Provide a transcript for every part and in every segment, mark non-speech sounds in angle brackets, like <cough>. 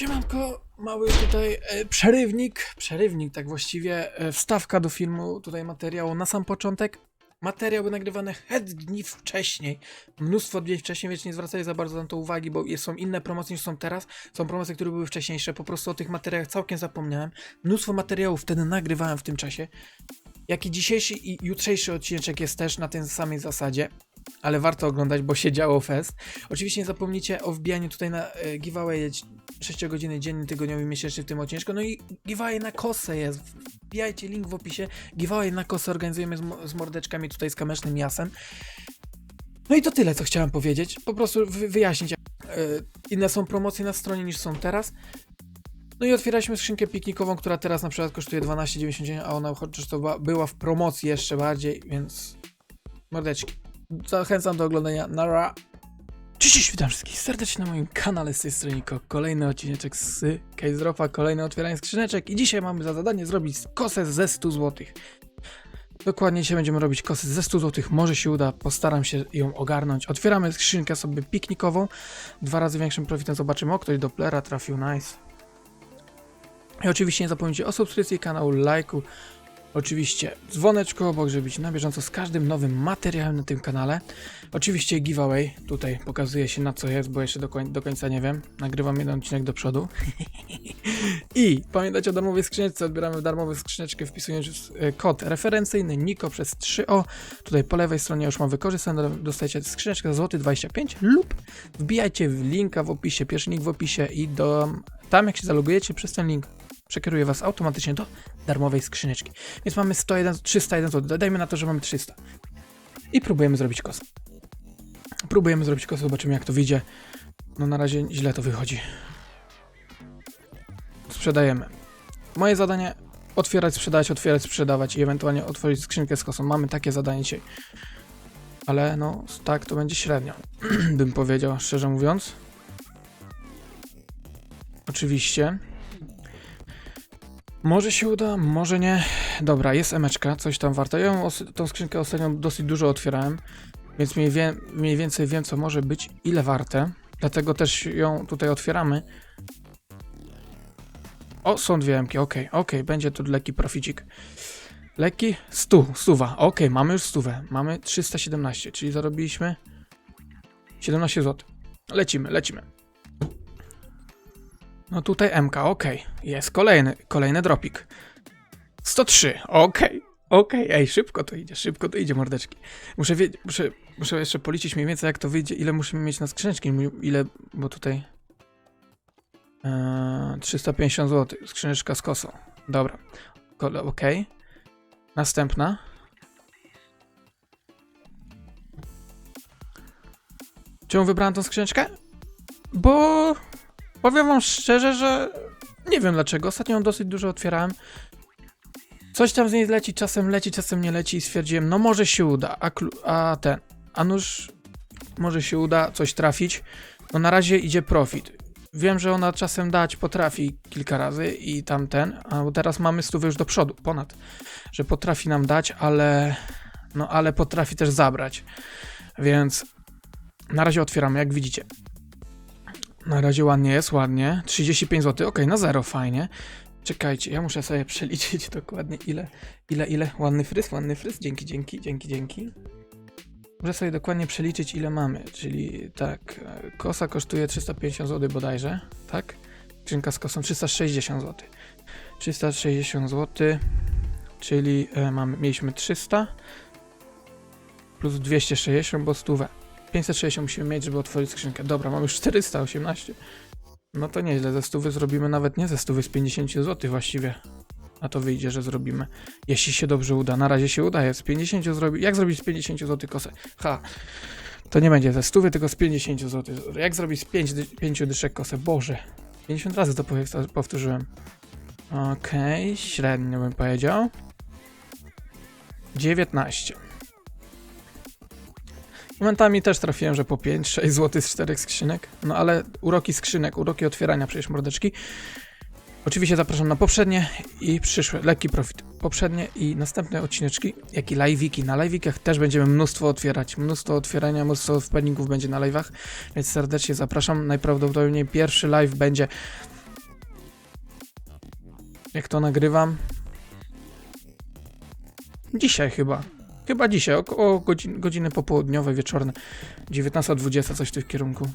Siemanko, mały tutaj e, przerywnik, przerywnik tak właściwie, e, wstawka do filmu, tutaj materiału na sam początek. Materiały nagrywane het dni wcześniej, mnóstwo dni wcześniej, więc nie zwracaj za bardzo na to uwagi, bo są inne promocje niż są teraz. Są promocje, które były wcześniejsze, po prostu o tych materiałach całkiem zapomniałem. Mnóstwo materiałów wtedy nagrywałem w tym czasie. Jak i dzisiejszy i jutrzejszy odcinek jest też na tej samej zasadzie, ale warto oglądać, bo się działo fest. Oczywiście nie zapomnijcie o wbijaniu tutaj na e, giveaway 6 godziny dziennie, tygodniowy, miesięczny w tym odcinku. No i giveaway na kosę jest. Wbijajcie link w opisie. Giveaway na kosę organizujemy z, z mordeczkami tutaj z kamesznym jasem. No i to tyle, co chciałem powiedzieć. Po prostu wy- wyjaśnić. e, inne są promocje na stronie niż są teraz. No i otwieraliśmy skrzynkę piknikową, która teraz na przykład kosztuje 12,99, a ona chociaż to była w promocji jeszcze bardziej, więc mordeczki. Zachęcam do oglądania. Nara. Cześć, witam wszystkich serdecznie na moim kanale z tej strony. Kolejny odcineczek z Case Dropa, kolejne otwieranie skrzyneczek i dzisiaj mamy za zadanie zrobić kosę ze 100 zł. Dokładnie dzisiaj będziemy robić kosę ze 100 zł, może się uda, postaram się ją ogarnąć. Otwieramy skrzynkę sobie piknikową, dwa razy większym profitem zobaczymy, o ktoś do plera trafił, nice. I oczywiście nie zapomnijcie o subskrypcji kanału, lajku, Oczywiście dzwoneczko obok, żeby być na bieżąco z każdym nowym materiałem na tym kanale. Oczywiście giveaway, tutaj pokazuje się na co jest, bo jeszcze do, koń do końca nie wiem. Nagrywam jeden odcinek do przodu. <laughs> I pamiętajcie o darmowej skrzyneczce, odbieramy darmową skrzyneczkę wpisując e, kod referencyjny NIKO przez 3O. Tutaj po lewej stronie już mam wykorzystane, dostajecie skrzyneczkę za złoty 25 lub wbijajcie w linka w opisie, pierwszy link w opisie i do, tam jak się zalogujecie przez ten link przekieruje was automatycznie do darmowej skrzyneczki. Więc mamy 101, 301 zł. Dajmy na to, że mamy 300. I próbujemy zrobić kosę. Próbujemy zrobić kosę, zobaczymy jak to wyjdzie. No na razie źle to wychodzi. Sprzedajemy. Moje zadanie otwierać, sprzedać, otwierać, sprzedawać i ewentualnie otworzyć skrzynkę z kosą. Mamy takie zadanie dzisiaj. Ale no, tak to będzie średnio, <clears throat> bym powiedział, szczerze mówiąc. Oczywiście. Może się uda, może nie. Dobra, jest emeczka, coś tam warto. Ja tą skrzynkę ostatnio dosyć dużo otwierałem, więc mniej, wie- mniej więcej wiem, co może być, ile warte. Dlatego też ją tutaj otwieramy. O, są dwie emki, okej, okej, będzie tu lekki proficik. Lekki? Stu, stuwa, okej, mamy już stówę. Mamy 317, czyli zarobiliśmy 17 zł. Lecimy, lecimy. No tutaj MK, okej. Jest kolejny, kolejny dropik. 103, okej. Okej, ej, szybko to idzie, szybko to idzie, mordeczki. Muszę, wie, muszę, muszę jeszcze policzyć mniej więcej, jak to wyjdzie, ile musimy mieć na skrzyneczki, ile, bo tutaj... Eee, 350 zł, skrzyneczka z kosą. Dobra, okej. Następna. Czemu wybrałem tą skrzyneczkę? Bo Powiem wam szczerze, że nie wiem dlaczego. Ostatnio ją dosyć dużo otwierałem. Coś tam z niej leci, czasem leci, czasem nie leci i stwierdziłem, no może się uda, a, a ten, a nuż może się uda coś trafić. No na razie idzie profit. Wiem, że ona czasem dać potrafi kilka razy i tamten, a teraz mamy stówę już do przodu, ponad, że potrafi nam dać, ale no ale potrafi też zabrać. Więc na razie otwieramy, jak widzicie. Na razie ładnie jest, ładnie. 35 zł, ok, na zero, fajnie. Czekajcie, ja muszę sobie <laughs> przeliczyć dokładnie ile, ile, ile. Ładny fryz, ładny fryz, dzięki, dzięki, dzięki, dzięki. Muszę sobie dokładnie przeliczyć ile mamy, czyli tak, kosa kosztuje 350 zł bodajże, tak? Skrzynka z kosą 360 zł. 360 zł, czyli e, mamy, mieliśmy 300 plus 260, bo stówę. 560 musimy mieć, żeby otworzyć skrzynkę. Dobra, mamy już 418. No to nieźle, ze stówy zrobimy nawet nie ze stówy, z 50 zł właściwie. A to wyjdzie, że zrobimy. Jeśli się dobrze uda. Na razie się udaje. Z 50 zrobi. Jak zrobić z 50 zł kosę? Ha. To nie będzie ze stówy, tylko z 50 zł. Jak zrobić z 5, dy 5 dyszek kosę? Boże. 50 razy to powtórzyłem. Okej, średnio bym powiedział. 19. Momentami też trafiłem, że po 5-6 zł z czterech skrzynek. No ale uroki skrzynek, uroki otwierania przecież mordeczki. Oczywiście zapraszam na poprzednie i przyszłe, lekki profit. Poprzednie i następne odcineczki, jak i live'iki. Na live'ikach też będziemy mnóstwo otwierać. Mnóstwo otwierania, mnóstwo wpędników będzie na live'ach, więc serdecznie zapraszam. Najprawdopodobniej pierwszy live będzie Jak to nagrywam? Dzisiaj chyba. Chyba dzisiaj, około godzin, godziny popołudniowe, wieczorne. 19.20, coś w tym kierunku.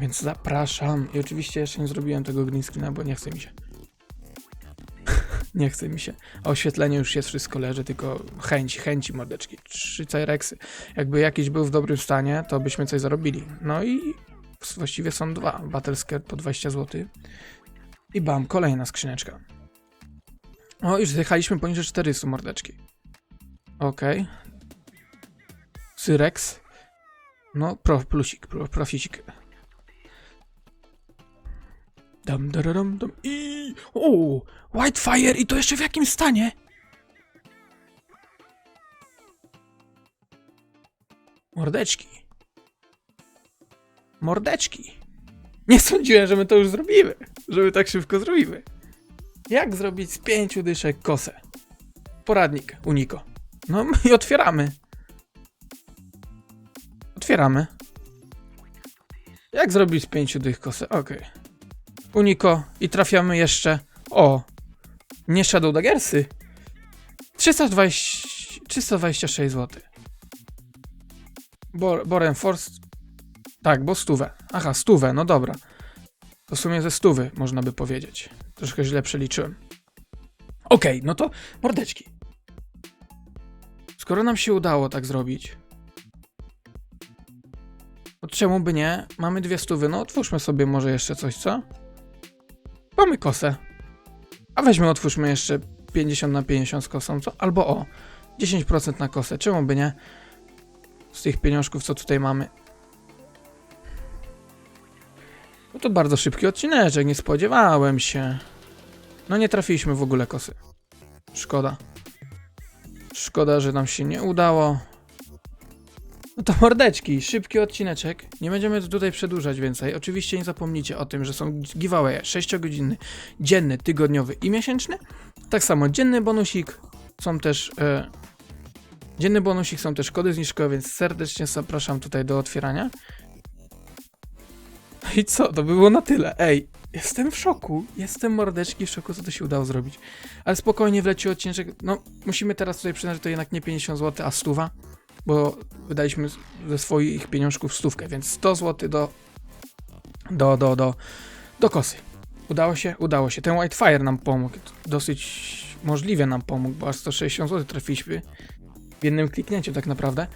Więc zapraszam. I oczywiście jeszcze nie zrobiłem tego green screena, bo nie chce mi się. nie chce mi się. A oświetlenie już jest, wszystko leży, tylko chęci, chęci mordeczki. Trzy Cyrexy. Jakby jakiś był w dobrym stanie, to byśmy coś zarobili. No i właściwie są dwa. Battlescare po 20 zł. I bam, kolejna skrzyneczka. O, już zjechaliśmy poniżej 400 mordeczki. Okej. Cyrex. No, pro, plusik, pro, proficik. Dam, dam, dam. I. O! Whitefire! I to jeszcze w jakim stanie? Mordeczki. Mordeczki. Nie sądziłem, że my to już zrobimy. Że my tak szybko zrobimy. Jak zrobić z pięciu dyszek kosę? Poradnik, Uniko. No i otwieramy. Otwieramy. Jak zrobić z pięciu dych kosę? Okej. Uniko i trafiamy jeszcze. O! Nie Shadow Daggersy. 320, 326 zł. Bor, Boren Force. Tak, bo stówę. Aha, stówę, no dobra. To w sumie ze stówy, można by powiedzieć. Troszkę źle przeliczyłem. Okej, no to mordeczki. Skoro nam się udało tak zrobić, to czemu by nie? Mamy dwie stówy, no otwórzmy sobie może jeszcze coś, co? Mamy kosę. A weźmy, otwórzmy jeszcze 50 na 50 z kosą, co? Albo o, 10% na kosę, czemu by nie? Z tych pieniążków, co tutaj mamy. No to bardzo szybki odcineczek, nie spodziewałem się. No nie trafiliśmy w ogóle kosy. Szkoda. Szkoda, że nam się nie udało. No to mordeczki, szybki odcineczek. Nie będziemy tutaj przedłużać więcej. Oczywiście nie zapomnijcie o tym, że są giveaway 6-godzinny, dzienny, tygodniowy i miesięczny. Tak samo dzienny bonusik. Są też... E, dzienny bonusik, są też kody zniżkowe, więc serdecznie zapraszam tutaj do otwierania. No I co? To by było na tyle. Ej, jestem w szoku. Jestem mordeczki w szoku, co to się udało zrobić. Ale spokojnie wleci odcinek. No, musimy teraz tutaj przyznać, że to jednak nie 50 zł, a stuwa, bo wydaliśmy ze swoich pieniążków stówkę, więc 100 zł do, do, do, do, do kosy. Udało się? Udało się. Ten Whitefire nam pomógł. Dosyć możliwie nam pomógł, bo aż 160 zł trafiliśmy w jednym kliknięciu tak naprawdę.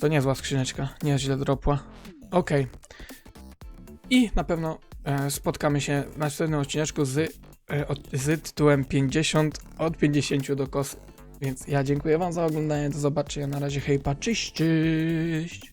To niezła skrzyneczka, nieźle dropła. Okej. I na pewno spotkamy się w następnym odcineczku z, e, z tytułem 50 od 50 do kosy. Więc ja dziękuję Wam za oglądanie. Do zobaczenia. Na razie hejpa. Cześć, cześć.